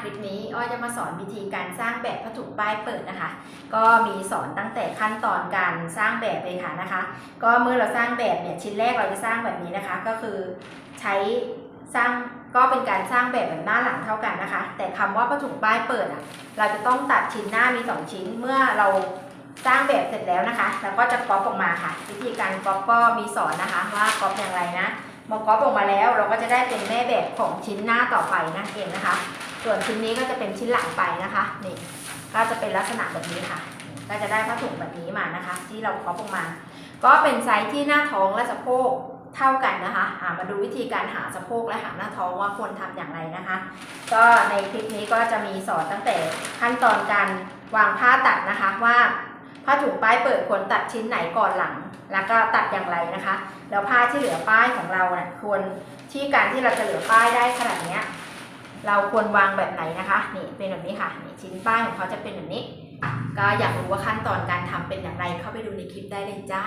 คลิปนี้อ้อยจะมาสอนวิธีการสร้างแบบผ้าถุงป้ายเปิดนะคะ ก็มีสอนตั้งแต่ขั้นตอนการสร้างแบบเลยค่ะนะคะ ก็เมื่อเราสร้างแบบเนี่ยชิ้นแรกเราจะสร้างแบบนี้นะคะ ก็คือใช้สร้างก็เป็นการสร้างแบบแบบหน้าหลังเท่ากันนะคะ แต่คำว่าผ้าถุงป้ายเปิดอะเราจะต้องตัดชิ้นหน้ามีสองชิ้นเมื่อเราสร้างแบบเสร็จแล้วนะคะ แล้วก็จะก๊อปออกมาค่ะ วิธีการก๊อปก็มีสอนนะคะว่าก๊อปอย่างไรนะพอก๊อปออกมาแล้วเราก็จะได้เป็นแม่แบบของชิ้นหน้าต่อไปนั่นเองนะคะ ส่วนชิ้นนี้ก็จะเป็นชิ้นหลังไปนะคะนี่ก็จะเป็นลักษณะแบบนี้ค่ะ ก็จะได้ผ้าถุงแบบนี้มานะคะ ที่เราก๊อปออกมา ก็เป็นไซส์ที่หน้าท้องและสะโพกเท่ากันนะคะมาดูวิธีการหาสะโพกและหาหน้าท้องว่าควรทำอย่างไรนะคะ ก็ในคลิปนี้ก็จะมีสอนตั้งแต่ขั้นตอนการวางผ้าตัดนะคะว่าผ้าถุงป้ายเปิดควรตัดชิ้นไหนก่อนหลัง แล้วก็ตัดอย่างไรนะคะ แล้วผ้าที่เหลือป้ายของเราเนี่ยควรที่การที่เราจะเหลือป้ายได้ขนาดเนี้ย เราควรวางแบบไหนนะคะนี่เป็นแบบนี้ค่ะนี่ชิ้นป้ายของเขาจะเป็นแบบนี้ ก็อยากรู้ว่าขั้นตอนการทำเป็นอย่างไรเข้าไปดูในคลิปได้เลยจ้า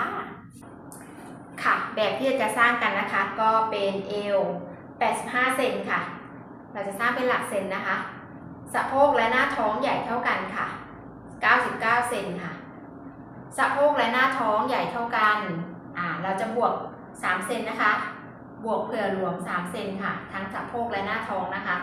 ค่ะ แบบที่จะสร้างกันนะคะ ก็เป็นเอว 85 เซนค่ะ เราจะสร้างเป็นหลักเซนนะคะ สะโพกและหน้าท้องใหญ่เท่ากันค่ะ 99 เซนค่ะ สะโพกและหน้าท้องใหญ่เท่ากันอ่าเราจะบวก 3 เซนนะคะ บวกเผื่อรวม 3 เซนค่ะ ทั้งสะโพกและหน้าท้องนะคะ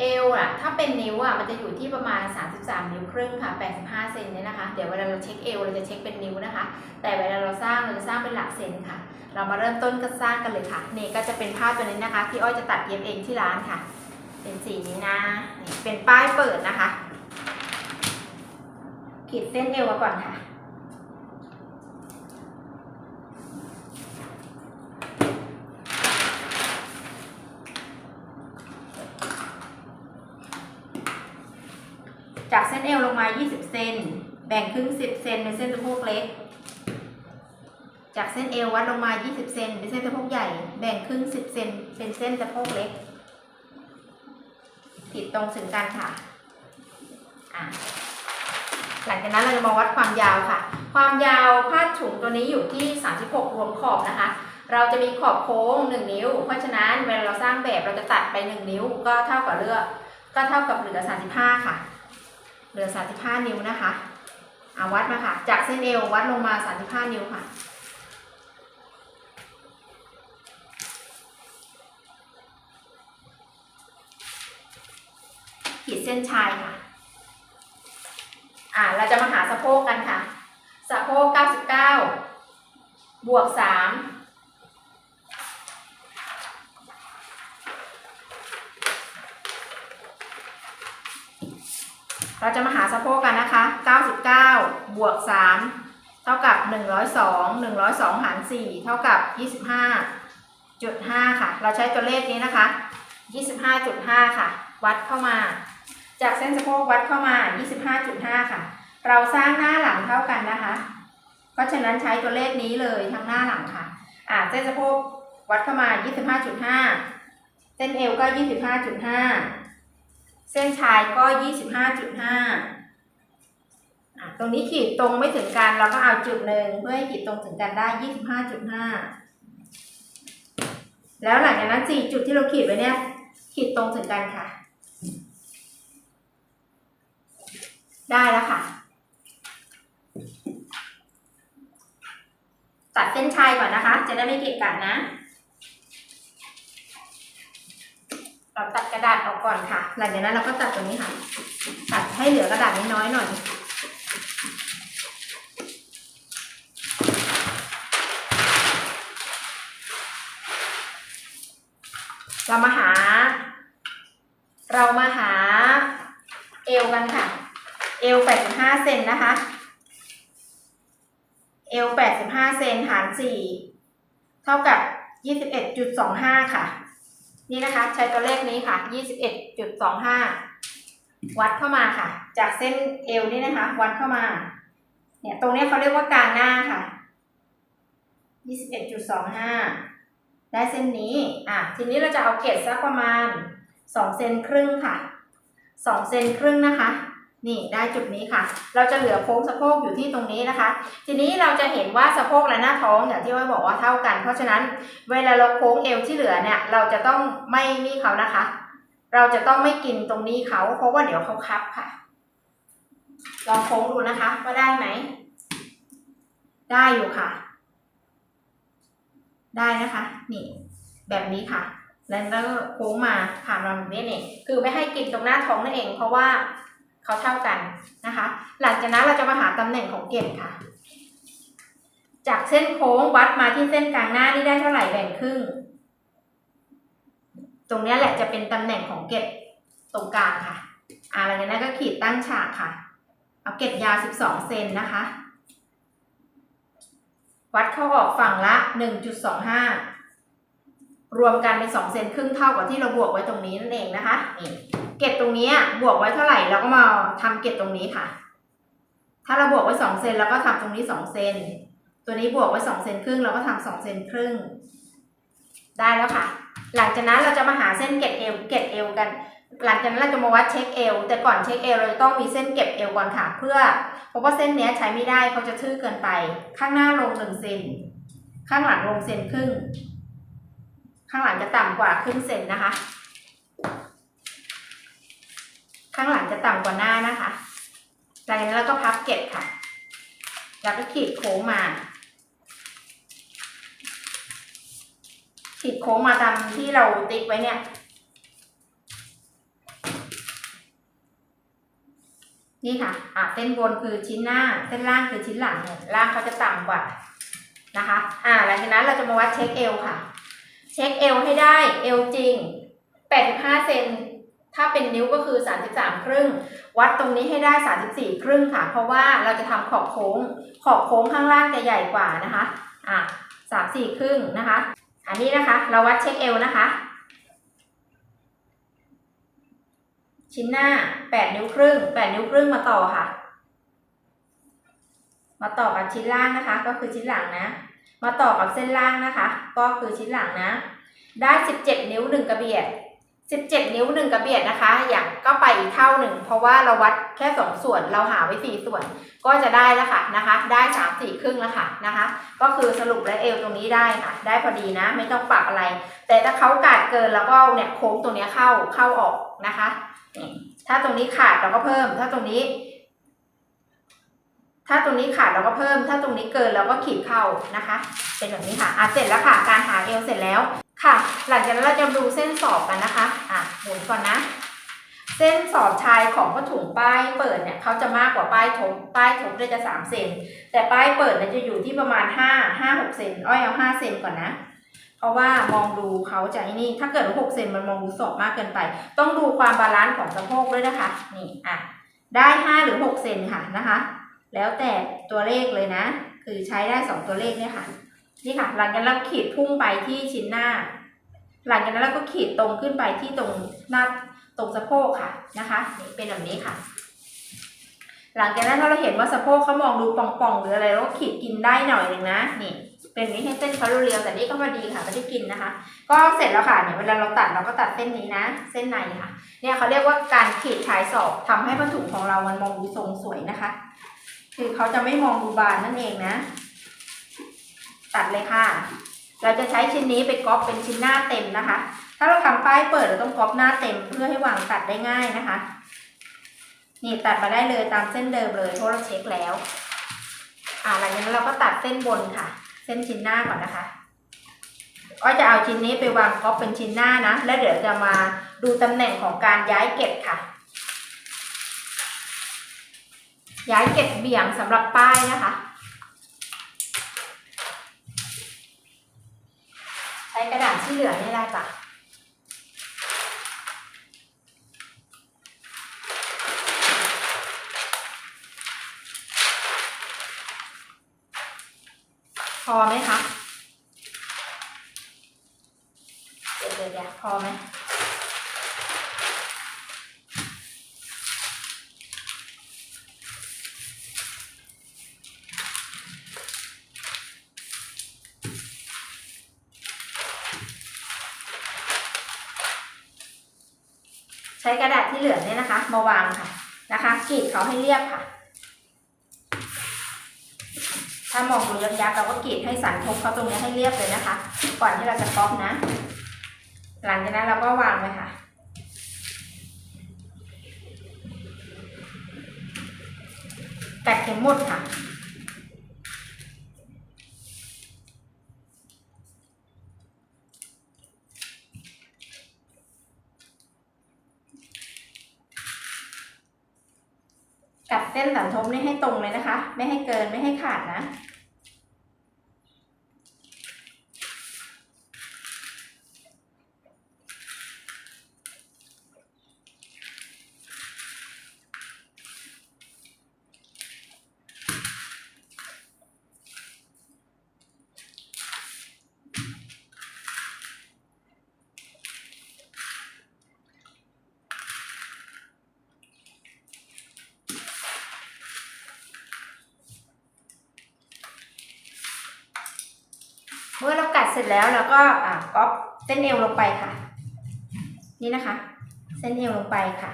เอวอะถ้าเป็นนิ้วอะมันจะอยู่ที่ประมาณ 33 นิ้วครึ่งค่ะ 85 เซนเนี่ยนะคะ เดี๋ยวเวลาเราเช็คเอวเราจะเช็คเป็นนิ้วนะคะ แต่เวลาเราสร้างเราจะสร้างเป็นหลักเซนค่ะ เรามาเริ่มต้นก็สร้างกันเลยค่ะ นี่ก็จะเป็นผ้าตัวนี้นะคะที่อ้อยจะตัดเย็บเองที่ร้านค่ะ เป็นสีนี้นะนี่เป็นป้ายเปิดนะคะ ขีดเส้นเอวมาก่อนค่ะ จากเส้นเอวลงมา 20 เซน แบ่งครึ่ง10เซนเป็นเส้นสะโพกเล็ก จากเส้นเอววัดลงมา 20 เซนเป็นเส้นสะโพกใหญ่ แบ่งครึ่ง 10 เซนเป็นเส้นสะโพกเล็ก ติดตรงถึงกันค่ะอะ หลังจากนั้นเราจะมาวัดความยาวค่ะ ความยาวผ้าถุงตัวนี้อยู่ที่ 36 รวมขอบนะคะ เราจะมีขอบโค้ง 1 นิ้ว เพราะฉะนั้นเวลาเราสร้างแบบเราจะตัดไป 1 นิ้ว ก็เท่ากับเลือก ก็เท่ากับเหลือ 35 ค่ะ เหลือ 35 นิ้วนะคะ อาวัดมาค่ะ จากเส้นเอววัดลงมา 35 นิ้วค่ะ ขีดเส้นชายค่ะ อ่าเราจะมาหาสะโพกกันค่ะ สะโพก 99 บวก 3 เราจะมาหาสะโพกกันนะคะ 99 บวก 3 เท่ากับ 102 102 หาร 4 เท่ากับ 25.5 ค่ะ เราใช้ตัวเลขนี้นะคะ 25.5 ค่ะ วัดเข้ามา จากเส้นสะโพกวัดเข้ามา 25.5 ค่ะ เราสร้างหน้าหลังเท่ากันนะคะ เพราะฉะนั้นใช้ตัวเลขนี้เลยทั้งหน้าหลังค่ะ อ่าเส้นสะโพกวัดเข้ามา 25.5 เส้นเอวก็ 25.5 เส้นชายก็ 25.5อะตรงนี้ขีดตรงไม่ถึงกันเราก็เอาจุดหนึ่งเพื่อให้ขีดตรงถึงกันได้ 25.5 แล้วหลังจากนั้นสี่จุดที่เราขีดไว้เนี่ย ขีดตรงถึงกันค่ะ ได้แล้วค่ะ ตัดเส้นชายก่อนนะคะ จะได้ไม่เกะกะนะ เราตัดกระดาษออกก่อนค่ะ หลังจากนั้นเราก็ตัดตรงนี้ค่ะ ตัดให้เหลือกระดาษน้อยๆหน่อยเรามาหา เรามาหาเอวกันค่ะ เอว85เซนนะคะ เอว85เซนหาร4เท่ากับ21.25ค่ะ นี่นะคะ ใช้ตัวเลขนี้ค่ะ 21.25 วัดเข้ามาค่ะ จากเส้นเอวนี่นะคะ วัดเข้ามา เนี่ย ตรงนี้เขาเรียกว่ากลางหน้าค่ะ 21.25 ได้เส้นนี้ อะ ทีนี้เราจะเอาเกจสักประมาณ2เซนครึ่งค่ะ2เซนครึ่งนะคะ นี่ได้จุดนี้ค่ะ เราจะเหลือโค้งสะโพกอยู่ที่ตรงนี้นะคะ ทีนี้เราจะเห็นว่าสะโพกและหน้าท้องอย่างที่ว่าบอกว่าเท่ากัน เพราะฉะนั้นเวลาเราโค้งเอวที่เหลือเนี่ยเราจะต้องไม่นี่เขานะคะ เราจะต้องไม่กินตรงนี้เขาเพราะว่าเดี๋ยวเขาคับค่ะ ลองโค้งดูนะคะว่าได้ไหม ได้อยู่ค่ะ ได้นะคะ นี่ แบบนี้ค่ะแล้วก็โค้งมาผ่านมาแบบนี้เนี่ยคือไม่ให้กินตรงหน้าท้องนั่นเอง เพราะว่า เขาเท่ากันนะคะ หลังจากนั้นเราจะมาหาตำแหน่งของเกล็ดค่ะ จากเส้นโค้งวัดมาที่เส้นกลางหน้านี่ได้เท่าไหร่แบ่งครึ่ง ตรงนี้แหละจะเป็นตำแหน่งของเกล็ดตรงกลางค่ะอ่าหลังจากนั้นก็ขีดตั้งฉากค่ะ เอาเกล็ดยาว 12 เซนนะคะ วัดเข้าออกฝั่งละ 1.25 รวมกันเป็น2เซนครึ่งเท่ากับที่เราบวกไว้ตรงนี้นั่นเองนะคะนี่เกล็ดตรงนี้บวกไว้เท่าไหร่เราก็มาทำเกล็ดตรงนี้ค่ะ ถ้าเราบวกไว้2เซนเราก็ทำตรงนี้2เซนตัวนี้บวกไว้2เซนครึ่งเราก็ทำ2เซนครึ่ง ได้แล้วค่ะ หลังจากนั้นเราจะมาหาเส้นเก็บเอวเก็บเอวกัน หลังจากนั้นเราจะมาวัดเช็คเอวแต่ก่อนเช็คเอวเราต้องมีเส้นเก็บเอวก่อนค่ะ เพื่อเพราะว่าเส้นนี้ใช้ไม่ได้เขาจะทื่อเกินไป ข้างหน้าลงหนึ่งเซนข้างหลังลงเซนครึ่ง ข้างหลังจะต่ำกว่าครึ่งเซนนะคะ ข้างหลังจะต่ำกว่าหน้านะคะหลังจากนั้นเราก็พับเก็บค่ะ แล้วก็ขีดโค้งมา ขีดโค้งมาตามที่เราติ๊กไว้เนี่ย นี่ค่ะ อะเส้นบนคือชิ้นหน้า เส้นล่างคือชิ้นหลังเนี่ยล่างเขาจะต่ำกว่านะคะ อ่าหลังจากนั้นเราจะมาวัดเช็คเอวค่ะ ช็คเอวให้ได้เอวจริง 85 เซนถ้าเป็นนิ้วก็คือ 33 ครึ่ง วัดตรงนี้ให้ได้ 34 ครึ่งค่ะ เพราะว่าเราจะทำขอบโค้ง ขอบโค้งข้างล่างจะใหญ่กว่านะคะ อะ34 ครึ่งนะคะ อันนี้นะคะ เราวัดเช็คเอวนะคะ ชิ้นหน้า 8 นิ้วครึ่ง 8 นิ้วครึ่งมาต่อค่ะ มาต่อกับชิ้นล่างนะคะ ก็คือชิ้นหลังนะ มาต่อกับเส้นล่างนะคะ ก็คือชิ้นหลังนะ ได้ 17 นิ้ว 1 กระเบียด 17 นิ้ว 1 กระเบียดนะคะ อย่างก็ไปอีกเท่าหนึ่ง เพราะว่าเราวัดแค่ 2 ส่วน เราหาไว้ 4 ส่วน ก็จะได้แล้วค่ะนะคะ ได้ 3 4 ครึ่งแล้วค่ะนะคะ ก็คือสรุปและเอวตรงนี้ได้ค่ะ ได้พอดีนะ ไม่ต้องปรับอะไร แต่ถ้าเขากาดเกินแล้วก็เนี่ยโค้งตรงนี้เข้าเข้าออกนะคะ ถ้าตรงนี้ขาดเราก็เพิ่ม ถ้าตรงนี้ ถ้าตรงนี้ขาดเราก็เพิ่ม ถ้าตรงนี้เกินเราก็ขีดเข้านะคะ เป็นแบบนี้ค่ะอะเสร็จแล้วค่ะ การหาเอวเสร็จแล้วค่ะ หลังจากนั้นเราจะดูเส้นสอบกันนะคะ อะหมุนก่อนนะ เส้นสอบชายของผ้าถุงป้ายเปิดเนี่ยเขาจะมากกว่าป้ายทบป้ายทบเลยจะสามเซน แต่ป้ายเปิดเนี่ยจะอยู่ที่ประมาณห้าห้าหกเซน อ้อยเอาห้าเซนก่อนนะ เพราะว่ามองดูเขาจะไอ้นี่ ถ้าเกิดว่าหกเซนมันมองดูสอบมากเกินไป ต้องดูความบาลานซ์ของสะโพกด้วยนะคะ นี่ อะ ได้ห้าหรือหกเซนค่ะนะคะ แล้วแต่ตัวเลขเลยนะ คือใช้ได้สองตัวเลขเนี่ยค่ะ นี่ค่ะ หลังจากนั้นเราขีดพุ่งไปที่ชิ้นหน้า หลังจากนั้นเราก็ขีดตรงขึ้นไปที่ตรงหน้าตรงสะโพกค่ะนะคะนี่เป็นแบบนี้ค่ะ หลังจากนั้นถ้าเราเห็นว่าสะโพกเขามองดูป่องๆหรืออะไรเราก็ขีดกินได้หน่อยหนึ่งนะนี่เป็นนี้ให้เส้นเขาเรียวๆแต่นี่ก็พอดีค่ะไม่ได้กินนะคะ ก็เสร็จแล้วค่ะเนี่ยเวลาเราตัดเราก็ตัดเส้นนี้นะ เส้นในค่ะ เนี่ยเขาเรียกว่าการขีดชายศอกทำให้ผ้าถุงของเรามันมองดูทรงสวยนะคะ คือเขาจะไม่มองดูบานนั่นเองนะ ตัดเลยค่ะ เราจะใช้ชิ้นนี้ไปก๊อปเป็นชิ้นหน้าเต็มนะคะ ถ้าเราทำป้ายเปิดเราต้องก๊อปหน้าเต็มเพื่อให้วางตัดได้ง่ายนะคะ นี่ตัดมาได้เลยตามเส้นเดิมเลยเพราะเราเช็คแล้ว อ่าหลังจากนั้นเราก็ตัดเส้นบนค่ะ เส้นชิ้นหน้าก่อนนะคะก็จะเอาชิ้นนี้ไปวางก๊อปเป็นชิ้นหน้านะ แล้วเดี๋ยวจะมาดูตำแหน่งของการย้ายเก็บค่ะ ย้ายเก็บเบี่ยงสำหรับป้ายนะคะ ใช้กระดาษที่เหลือนี่ได้จ้ะพอไหมคะ เดี๋ยวเดี๋ยวเดี๋ยวพอไหม ใช้กระดาษที่เหลือเนี่ยนะคะ มาวางค่ะนะคะกรีดเขาให้เรียบค่ะ ถ้ามองดูยักยักเราก็กรีดให้สันทบเขาตรงนี้ให้เรียบเลยนะคะ ก่อนที่เราจะก๊อกนะ หลังจากนั้นเราก็วางไลยค่ะแตกเข็มหมดค่ะ กัดเส้นสันทบนี่ให้ตรงเลยนะคะ ไม่ให้เกินไม่ให้ขาดนะ เมื่อเรากัดเสร็จ แล้วเราก็อะก๊อปเส้นเอวลงไปค่ะ นี่นะคะ เส้นเอวลงไปค่ะ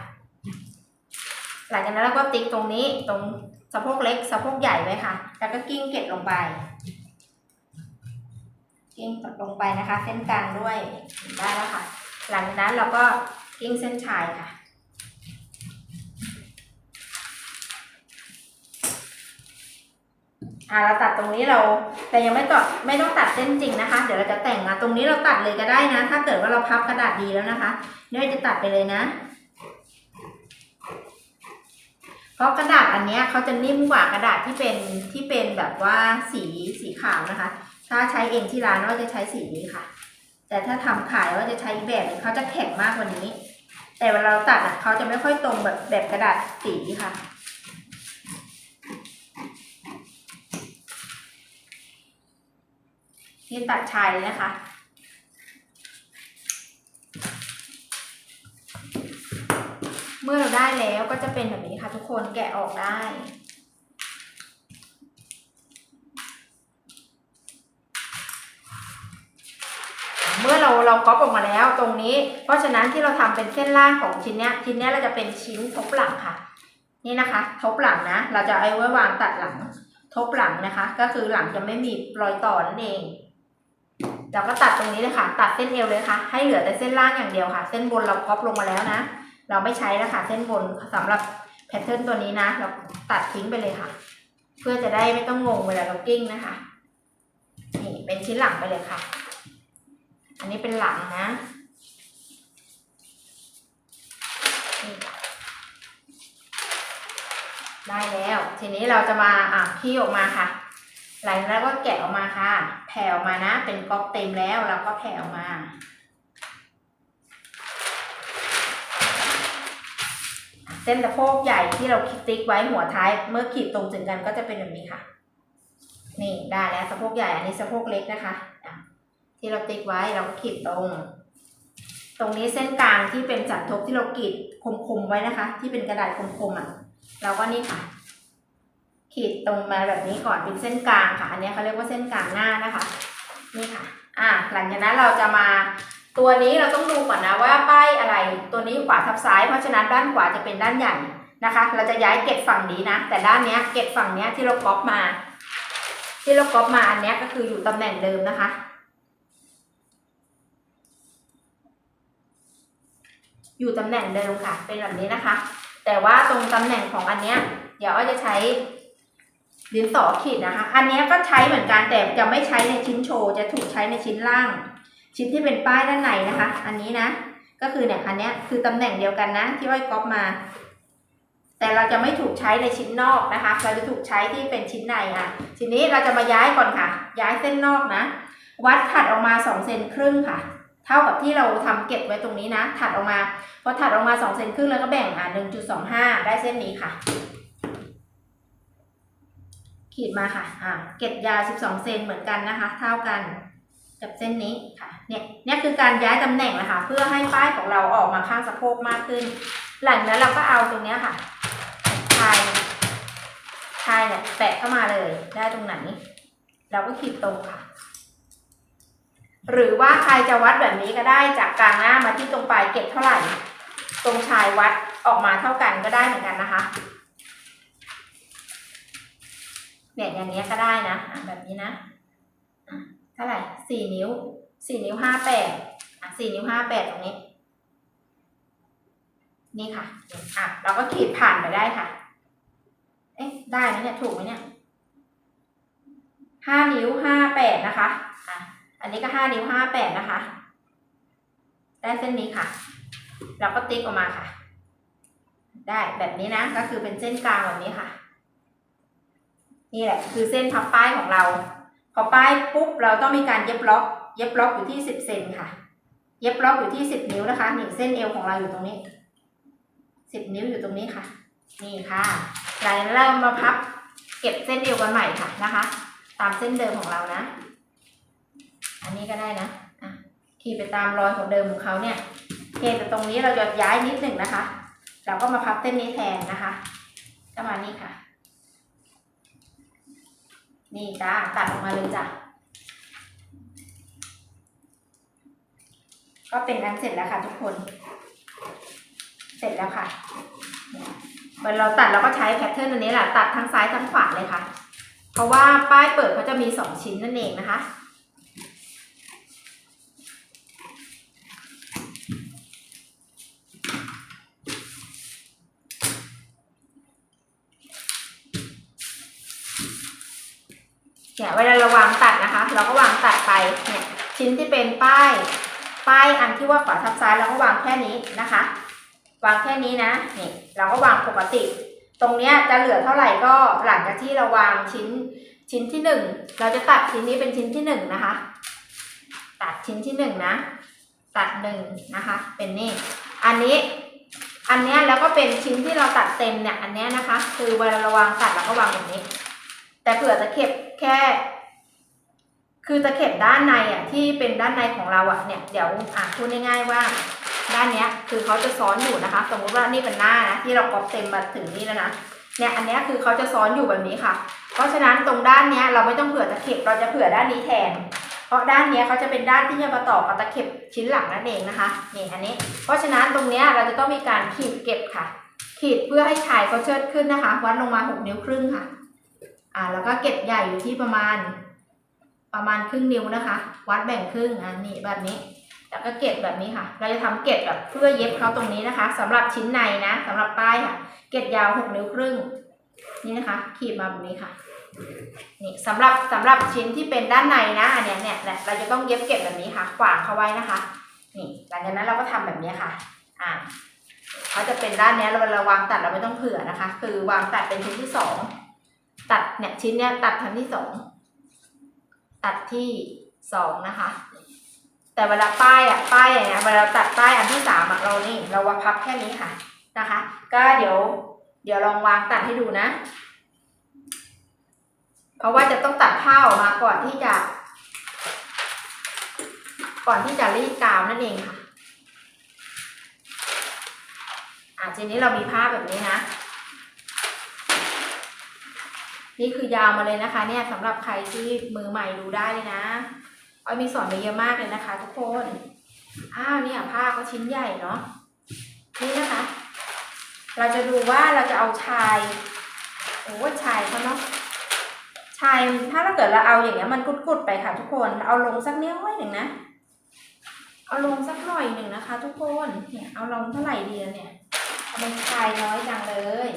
หลังจากนั้นเราก็ติ๊กตรงนี้ตรงสะโพกเล็กสะโพกใหญ่ไว้ค่ะ แล้วก็กิ้งเกล็ดลงไป กิ้งลงไปนะคะ เส้นกลางด้วยได้แล้วค่ะ หลังจากนั้นเราก็กิ้งเส้นชายค่ะ อ่าเราตัดตรงนี้เราแต่ยังไม่ตัดไม่ต้องตัดเส้นจริงนะคะ เดี๋ยวเราจะแต่งมาตรงนี้เราตัดเลยก็ได้นะ ถ้าเกิดว่าเราพับกระดาษดีแล้วนะคะเนี่ยจะตัดไปเลยนะ เพราะกระดาษอันนี้เขาจะนิ่มกว่ากระดาษที่เป็นที่เป็นแบบว่าสีสีขาวนะคะ ถ้าใช้เองที่ร้านก็จะใช้สีนี้ค่ะ แต่ถ้าทำขายก็จะใช้แบบนึงเขาจะแข็งมากกว่านี้ แต่เวลาเราตัดอะเขาจะไม่ค่อยตรงแบบแบบกระดาษสีค่ะ นี่ตัดชายเลยนะคะเมื่อเราได้แล้วก็จะเป็นแบบนี้ค่ะทุกคนแกะออกได้ เมื่อเราเราก๊อปออกมาแล้วตรงนี้ เพราะฉะนั้นที่เราทำเป็นเส้นล่างของชิ้นเนี้ยชิ้นเนี้ยเราจะเป็นชิ้นทบหลังค่ะ นี่นะคะ ทบหลังนะ เราจะเอาไว้วางตัดหลัง ทบหลังนะคะ ก็คือหลังจะไม่มีรอยต่อนั่นเอง เราก็ตัดตรงนี้เลยค่ะ ตัดเส้นเอวเลยค่ะ ให้เหลือแต่เส้นล่างอย่างเดียวค่ะ เส้นบนเราก๊อปลงมาแล้วนะ เราไม่ใช้แล้วค่ะ เส้นบนสำหรับแพทเทิร์นตัวนี้นะ เราตัดทิ้งไปเลยค่ะ เพื่อจะได้ไม่ต้องงงเวลาเรากิ้งนะคะ นี่เป็นชิ้นหลังไปเลยค่ะ อันนี้เป็นหลังนะนี่ค่ะได้แล้ว ทีนี้เราจะมาอะพี่ออกมาค่ะ หลังจากนั้นก็แกะออกมาค่ะ แผ่ออกมานะ เป็นก๊อกเต็มแล้วเราก็แผ่ออกมาเส้นสะโพกใหญ่ที่เราติ๊กไว้หัวท้าย เมื่อขีดตรงถึงกันก็จะเป็นแบบนี้ค่ะ นี่ได้แล้วสะโพกใหญ่อันนี้สะโพกเล็กนะคะอะที่เราติ๊กไว้เราก็ขีดตรง ตรงนี้เส้นกลางที่เป็นจัดทบที่เรากรีดคมๆไว้นะคะ ที่เป็นกระดาษคมๆอะ เราก็นี่ค่ะ ขีดตรงมาแบบนี้ก่อนเป็นเส้นกลางค่ะ อันนี้เขาเรียกว่าเส้นกลางหน้านะคะ นี่ค่ะ อะหลังจากนั้นเราจะมาตัวนี้เราต้องดูก่อนนะว่าป้ายอะไร ตัวนี้ขวาทับซ้าย เพราะฉะนั้นด้านขวาจะเป็นด้านใหญ่นะคะ เราจะย้ายเกล็ดฝั่งนี้นะ แต่ด้านเนี้ยเกล็ดฝั่งเนี้ยที่เราก๊อปมา ที่เราก๊อปมาอันเนี้ยก็คืออยู่ตำแหน่งเดิมนะคะอยู่ตำแหน่งเดิมค่ะ เป็นแบบนี้นะคะ แต่ว่าตรงตำแหน่งของอันเนี้ย เดี๋ยวอ้อยจะใช้ ดินสอขีดนะคะ อันนี้ก็ใช้เหมือนกันแต่จะไม่ใช้ในชิ้นโชว์ จะถูกใช้ในชิ้นล่าง ชิ้นที่เป็นป้ายด้านในนะคะ อันนี้นะ ก็คือเนี่ยอันนี้คือตำแหน่งเดียวกันนะ ที่อ้อยก๊อปมา แต่เราจะไม่ถูกใช้ในชิ้นนอกนะคะ เราจะถูกใช้ที่เป็นชิ้นในอะ ทีนี้เราจะมาย้ายก่อนค่ะ ย้ายเส้นนอกนะ วัดถัดออกมาสองเซนครึ่งค่ะ เท่ากับที่เราทำเก็บไว้ตรงนี้นะ ถัดออกมา พอถัดออกมาสองเซนครึ่งแล้วก็แบ่งอะหนึ่งจุดสองห้าได้เส้นนี้ค่ะ ขีดมาค่ะ อ่า เก็บยาว 12 เซนเหมือนกันนะคะ เท่ากันกับเส้นนี้ค่ะ เนี่ย เนี่ยคือการย้ายตำแหน่งนะคะ เพื่อให้ป้ายของเราออกมาข้างสะโพกมากขึ้น หลังนั้นเราก็เอาตรงเนี้ยค่ะชายชายเนี่ยแตะเข้ามาเลย ได้ตรงไหน เราก็ขีดตรงค่ะ หรือว่าใครจะวัดแบบนี้ก็ได้จากกลางหน้ามาที่ตรงปลายเก็บเท่าไหร่ ตรงชายวัดออกมาเท่ากันก็ได้เหมือนกันนะคะ เนี่ยอย่างนี้ก็ได้นะอะแบบนี้นะอะเท่าไหร่สี่นิ้วสี่นิ้วห้าแปดอะสี่นิ้วห้าแปดตรงนี้ นี่ค่ะอะ เราก็ขีดผ่านไปได้ค่ะ เอ๊ะได้ไหมเนี่ยถูกไหมเนี่ยห้านิ้วห้าแปดนะคะอะอันนี้ก็ห้านิ้วห้าแปดนะคะ ได้เส้นนี้ค่ะ เราก็ติ๊กออกมาค่ะ ได้แบบนี้นะก็คือเป็นเส้นกลางแบบนี้ค่ะ นี่แหละคือเส้นพับป้ายของเรา พอป้ายปุ๊บเราต้องมีการเย็บล็อก เย็บล็อกอยู่ที่สิบเซนค่ะ เย็บล็อกอยู่ที่สิบนิ้วนะคะนี่เส้นเอวของเราอยู่ตรงนี้สิบนิ้วอยู่ตรงนี้ค่ะ นี่ค่ะหลังจากนั้นเรามาพับเก็บเส้นเอวกันใหม่ค่ะนะคะ ตามเส้นเดิมของเรานะ อันนี้ก็ได้นะอะขีดไปตามรอยของเดิมของเขาเนี่ยเพียงแต่ตรงนี้เราจะย้ายนิดหนึ่งนะคะ เราก็มาพับเส้นนี้แทนนะคะก็มาณนี่ค่ะ นี่จ้าตัดออกมาเลยจ้ะก็เป็นอันเสร็จแล้วค่ะ ทุกคน เสร็จแล้วค่ะเมื่อเราตัดเราก็ใช้แพทเทิร์นอันนี้แหละตัดทั้งซ้ายทั้งขวาเลยค่ะ เพราะว่าป้ายเปิดเขาจะมีสองชิ้นนั่นเองนะคะ เนี่ยเวลาเราวางตัดนะคะ เราก็วางตัดไปเนี่ยชิ้นที่เป็นป้าย ป้ายอันที่ว่าขวาทับซ้ายเราก็วางแค่นี้นะคะ วางแค่นี้นะนี่เราก็วางปกติ ตรงเนี้ยจะเหลือเท่าไหร่ก็หลังจากที่เราวางชิ้นชิ้นที่หนึ่งเราจะตัดชิ้นนี้เป็นชิ้นที่หนึ่งนะคะ ตัดชิ้นที่หนึ่งนะตัดหนึ่งนะคะ เป็นนี่อันนี้อันเนี้ยแล้วก็เป็นชิ้นที่เราตัดเต็มเนี่ยอันเนี้ยนะคะ คือเวลาเราวางตัดเราก็วางแบบนี้ แต่เผื่อตะเข็บ แค่ คือตะเข็บด้านในอะที่เป็นด้านในของเราอะเนี่ยเดี๋ยวอะพูดง่ายๆว่า ด้านเนี้ยคือเขาจะซ้อนอยู่นะคะ สมมุติว่านี่เป็นหน้านะที่เราก๊อปเต็มมาถึงนี่แล้วนะเนี่ยอันเนี้ยคือเขาจะซ้อนอยู่แบบนี้ค่ะ เพราะฉะนั้นตรงด้านเนี้ยเราไม่ต้องเผื่อตะเข็บเราจะเผื่อด้านนี้แทน เพราะด้านเนี้ยเขาจะเป็นด้านที่จะมาต่อกับตะเข็บชิ้นหลังนั่นเองนะคะนี่อันนี้ เพราะฉะนั้นตรงเนี้ยเราจะต้องมีการขีดเก็บค่ะ ขีดเพื่อให้ชายเขาเชิดขึ้นนะคะ วัดลงมาหกนิ้วครึ่งค่ะ อ่าแล้วก็เก็บใหญ่อยู่ที่ประมาณประมาณครึ่งนิ้วนะคะ วัดแบ่งครึ่งอ่านี่แบบนี้แล้วก็เก็บแบบนี้ค่ะ เราจะทำเก็บแบบเพื่อเย็บเขาตรงนี้นะคะสำหรับชิ้นในนะสำหรับป้ายค่ะ เก็บยาวหกนิ้วครึ่ง นี่นะคะ ขีดมาแบบนี้ค่ะนี่สำหรับสำหรับชิ้นที่เป็นด้านในนะอันเนี้ยเนี่ยเราจะต้องเย็บเก็บแบบนี้ค่ะขวางเขาไว้นะคะ นี่หลังจากนั้นเราก็ทำแบบนี้ค่ะ อ่าเขาจะเป็นด้านเนี้ยเราเราวางตัดเราไม่ต้องเผื่อนะคะ คือวางตัดเป็นชิ้นที่สอง ตัดเนี่ยชิ้นเนี้ยตัดทันที่สองตัดที่สองนะคะ แต่เวลาป้ายอะป้ายอย่างเงี้ยเวลาตัดป้ายอันที่สามอะเรานี่เราวางพับแค่นี้ค่ะนะคะ ก็เดี๋ยว เดี๋ยวลองวางตัดให้ดูนะ เพราะว่าจะต้องตัดผ้าออกมาก่อนที่จะ ก่อนที่จะรีดกาวนั่นเองค่ะอะทีนี้เรามีผ้าแบบนี้นะ นี่คือยาวมาเลยนะคะ เนี่ยสำหรับใครที่มือใหม่ดูได้เลยนะอ้อยมีสอนไปเยอะมากเลยนะคะ ทุกคนอ้าวเนี่ยผ้าก็ชิ้นใหญ่เนาะนี่นะคะ เราจะดูว่าเราจะเอาชายโอ้ชายเขาเนาะชายถ้าเราเกิดเราเอาอย่างเงี้ยมันกุดๆไปค่ะ ทุกคนเอาลงสักนิ้วหนึ่งนะเอาลงสักหน่อยหนึ่งนะคะ ทุกคนเนี่ยเอาลงเท่าไหร่ดีเนี่ยทำไมชายน้อยจังเลย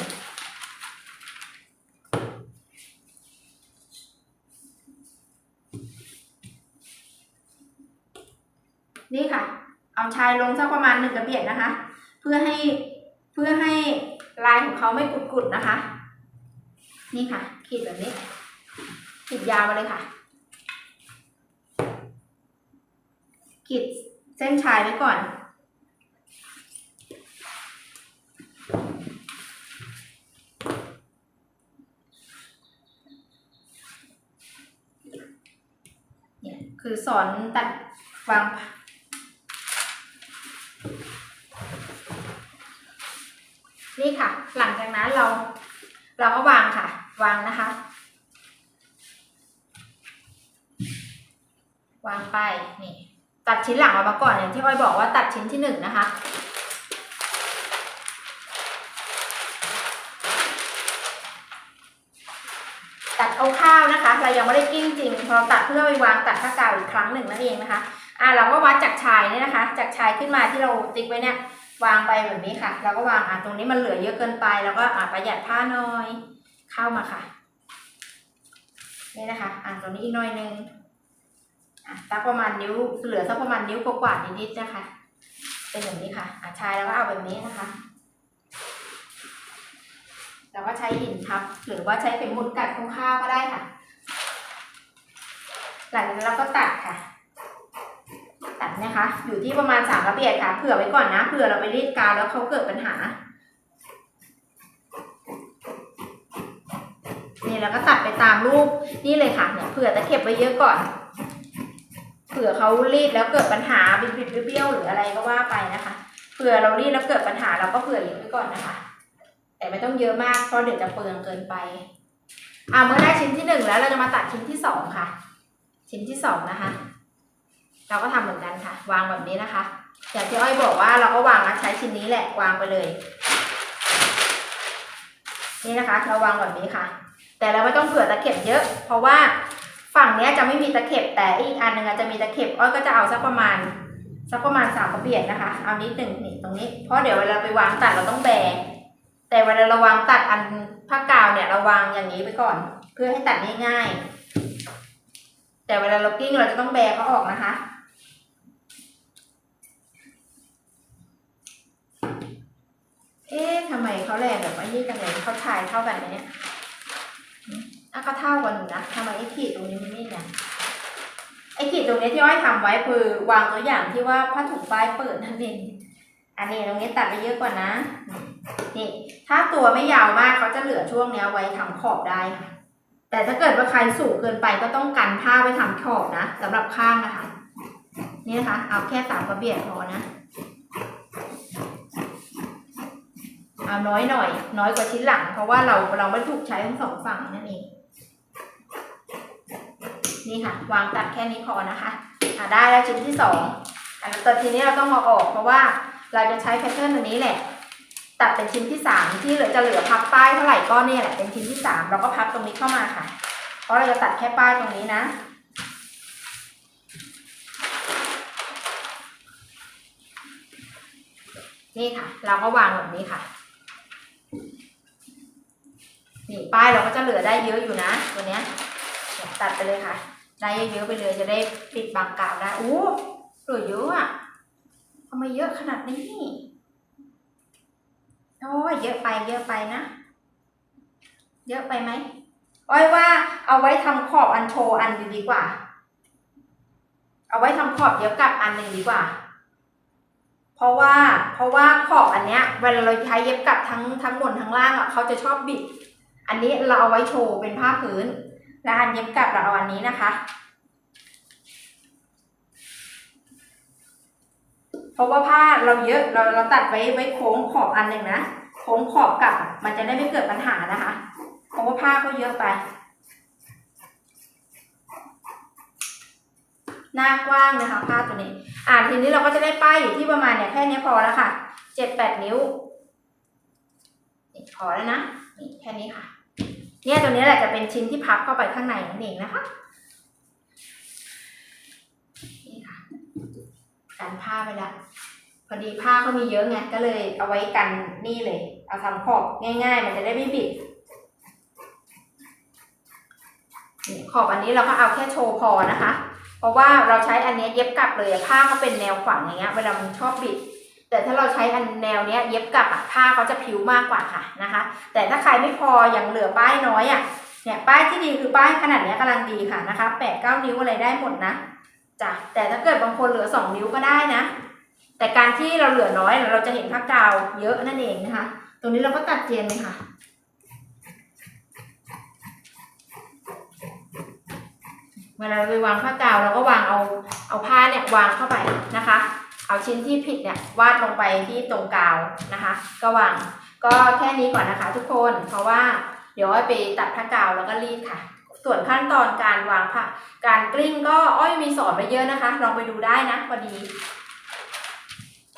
นี่ค่ะ เอาชายลงสักประมาณหนึ่งกระเบียดนะคะ เพื่อให้เพื่อให้ลายของเขาไม่กุดๆนะคะ นี่ค่ะ ขีดแบบนี้ ขีดยาวมาเลยค่ะ ขีดเส้นชายไว้ก่อนเนี่ยคือสอนตัดวาง นี่ค่ะ หลังจากนั้นเราเราก็วางค่ะ วางนะคะ วางไปนี่ ตัดชิ้นหลังออกมาก่อนอย่างที่อ้อยบอกว่าตัดชิ้นที่หนึ่งนะคะตัดเอาข้าวนะคะ เรายังไม่ได้กิ้งจริงพอเราตัดเพื่อไปวางตัดผ้ากาวอีกครั้งหนึ่งนั่นเองนะคะ อ่าเราก็วัดจากชายเนี่ยนะคะ จากชายขึ้นมาที่เราติ๊กไว้เนี่ย วางไปแบบนี้ค่ะ เราก็วางอะตรงนี้มันเหลือเยอะเกินไปเราก็อะประหยัดผ้าหน่อย เข้ามาค่ะ นี่นะคะ อะตรงนี้อีกหน่อยนึงอะสักประมาณนิ้วเหลือสักประมาณนิ้วกว่าๆนิดๆนะคะ เป็นอย่างนี้ค่ะอะชายแล้วก็เอาแบบนี้นะคะแล้วก็ใช้หินทับ หรือว่าใช้เป็นหมุดกัดข้าวก็ได้ค่ะ หลังจากนั้นเราก็ตัดค่ะ ตัดนะคะ อยู่ที่ประมาณสามระเบียดค่ะ เผื่อไว้ก่อนนะ เผื่อเราไปรีดกาวแล้วเขาเกิดปัญหานี่แล้วก็ตัดไปตามรูปนี่เลยค่ะเนี่ยเผื่อตะเข็บไว้เยอะก่อน เผื่อเขารีดแล้วเกิดปัญหาบิดบิดเบี้ยวหรืออะไรก็ว่าไปนะคะ เผื่อเรารีดแล้วเกิดปัญหาเราก็เผื่อเยอะไว้ก่อนนะคะ แต่ไม่ต้องเยอะมากเพราะเดี๋ยวจะเปลืองเกินไปอ่าเมื่อได้ชิ้นที่หนึ่งแล้วเราจะมาตัดชิ้นที่สองค่ะ ชิ้นที่สองนะคะ เราก็ทำเหมือนกันค่ะ วางแบบนี้นะคะอย่างที่อ้อยบอกว่าเราก็วางนะใช้ชิ้นนี้แหละวางไปเลย นี่นะคะ เราวางแบบนี้ค่ะ แต่เราไม่ต้องเผื่อตะเข็บเยอะ เพราะว่าฝั่งเนี้ยจะไม่มีตะเข็บแต่อีกอันหนึ่งอาจจะมีตะเข็บอ้อยก็จะเอาสักประมาณสักประมาณสามกระเบียดนะคะ เอานิดหนึ่งนี่ตรงนี้ เพราะเดี๋ยวเวลาไปวางตัดเราต้องแบกแต่เวลาเราวางตัดอันผ้ากาวเนี่ยเราวางอย่างนี้ไปก่อน เพื่อให้ตัดง่ายๆแต่เวลาเรากิ้งเราจะต้องแบกเขาออกนะคะ เอ๊ะทำไมเขาแลแบบว่ายี่กันเลยเขาชายเท่ากันไหมเนี่ยอะก็เท่ากันอยู่นะทำไมไอ้ขีดตรงนี้มันไม่เนี่ยไอ้ขีดตรงนี้ที่อ้อยทำไว้คือวางตัวอย่างที่ว่าผ้าถุงป้ายเปิดนั่นเองอันนี้ตรงนี้ตัดไปเยอะกว่านะนี่ถ้าตัวไม่ยาวมากเขาจะเหลือช่วงเนี้ยไว้ทำขอบได้ค่ะแต่ถ้าเกิดว่าใครสูงเกินไปก็ต้องกันผ้าไว้ทำขอบนะสำหรับข้างนะคะนี่นะคะเอาแค่สามกระเบียดพอนะ เอาน้อยหน่อย น้อยกว่าชิ้นหลัง เพราะว่าเราเราไม่ถูกใช้ทั้งสองฝั่งนั่นเองนี่ค่ะ วางตัดแค่นี้พอนะคะอะได้แล้วชิ้นที่สองอันแตอนทีนี้เราต้องมาออก เพราะว่าเราจะใช้แพทเทิร์นอันนี้แหละ ตัดเป็นชิ้นที่สามที่เหลือจะเหลือพับป้ายเท่าไหร่ก็เนี่ยแหละเป็นชิ้นที่สามเราก็พับตรงนี้เข้ามาค่ะ เพราะเราจะตัดแค่ป้ายตรงนี้นะนี่ค่ะ เราก็วางแบบนี้ค่ะ นี่ป้ายเราก็จะเหลือได้เยอะอยู่นะตัวเนี้ยตัดไปเลยค่ะ ได้เยอะๆไปเลยจะได้ปิดบางกาวได้อู้เหลือเยอะอะทำไมเยอะขนาดนี้โอ้ยเยอะไปเยอะไปนะ เยอะไปไหมอ้อยว่าเอาไว้ทำขอบอันโชว์อันดีกว่า เอาไว้ทำขอบเย็บกลับอันหนึ่งดีกว่า เพราะว่าเพราะว่าขอบอันเนี้ยเวลาเราใช้เย็บกลับทั้งทั้งบนทั้งล่างอะเขาจะชอบบิด อันนี้เราเอาไว้โชว์เป็นผ้าพื้น และอันเย็บกลับเราเอาอันนี้นะคะ เพราะว่าผ้าเราเยอะเราเราตัดไว้ไว้โค้งขอบอันหนึ่งนะโค้งขอบกลับมันจะได้ไม่เกิดปัญหานะคะ เพราะว่าผ้าก็เยอะไป หน้ากว้างนะคะผ้าตัวนี้ อ่าทีนี้เราก็จะได้ป้ายอยู่ที่ประมาณเนี่ยแค่นี้พอแล้วค่ะเจ็ดแปดนิ้วพอแล้วนะ แค่นี้ค่ะ เนี่ยตัวนี้แหละจะเป็นชิ้นที่พับเข้าไปข้างในนั่นเองนะคะนี่ค่ะกันผ้าไปละพอดีผ้าเขามีเยอะไงก็เลยเอาไว้กันนี่เลย เอาทำขอบง่าย ๆ มันจะได้ไม่บิดขอบอันนี้เราก็เอาแค่โชว์พอนะคะ เพราะว่าเราใช้อันนี้เย็บกลับเลยผ้าเขาเป็นแนวขวางอย่างเงี้ยเวลามันชอบบิด แต่ถ้าเราใช้อันแนวเนี้ยเย็บกลับอะผ้าเขาจะผิวมากกว่าค่ะนะคะ แต่ถ้าใครไม่พออย่างเหลือป้ายน้อยอะเนี่ยป้ายที่ดีคือป้ายขนาดเนี้ยกำลังดีค่ะนะคะแปดเก้านิ้วอะไรได้หมดนะจ้ะแต่ถ้าเกิดบางคนเหลือสองนิ้วก็ได้นะ แต่การที่เราเหลือน้อยเราจะเห็นผ้ากาวเยอะนั่นเองนะคะ ตรงนี้เราก็ตัดเจียนเลยค่ะเวลาไปวางผ้ากาวเราก็วางเอาเอาผ้าเนี่ยวางเข้าไปนะคะ เอาชิ้นที่ผิดเนี่ยวาดลงไปที่ตรงกาวนะคะก็วางก็แค่นี้ก่อนนะคะทุกคนเพราะว่าเดี๋ยวอ้อยไปตัดผ้ากาวแล้วก็รีดค่ะ ส่วนขั้นตอนการวางผ้าการกลิ้งก็อ้อยมีสอนไปเยอะนะคะ ลองไปดูได้นะพอดี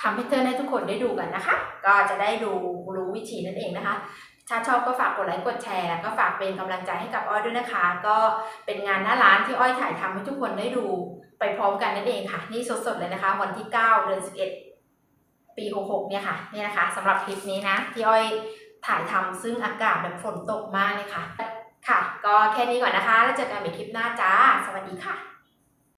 ทำให้เธอให้ทุกคนได้ดูกันนะคะ ก็จะได้ดูรู้วิธีนั่นเองนะคะ ถ้าชอบก็ฝากกดไลค์กดแชร์ ก็ฝากเป็นกำลังใจให้กับอ้อยด้วยนะคะ ก็เป็นงานหน้าร้านที่อ้อยถ่ายทำให้ทุกคนได้ดูไปพร้อมกันนั่นเองค่ะ นี่สดๆเลยนะคะ วันที่ 9 เดือน 11 ปี 66 เนี่ยค่ะนี่นะคะสำหรับคลิปนี้นะ ที่อ้อยถ่ายทำซึ่งอากาศแบบฝนตกมากเลยค่ะ ค่ะ ก็แค่นี้ก่อนนะคะ แล้วเจอกันใหม่คลิปหน้าจ้า สวัสดีค่ะ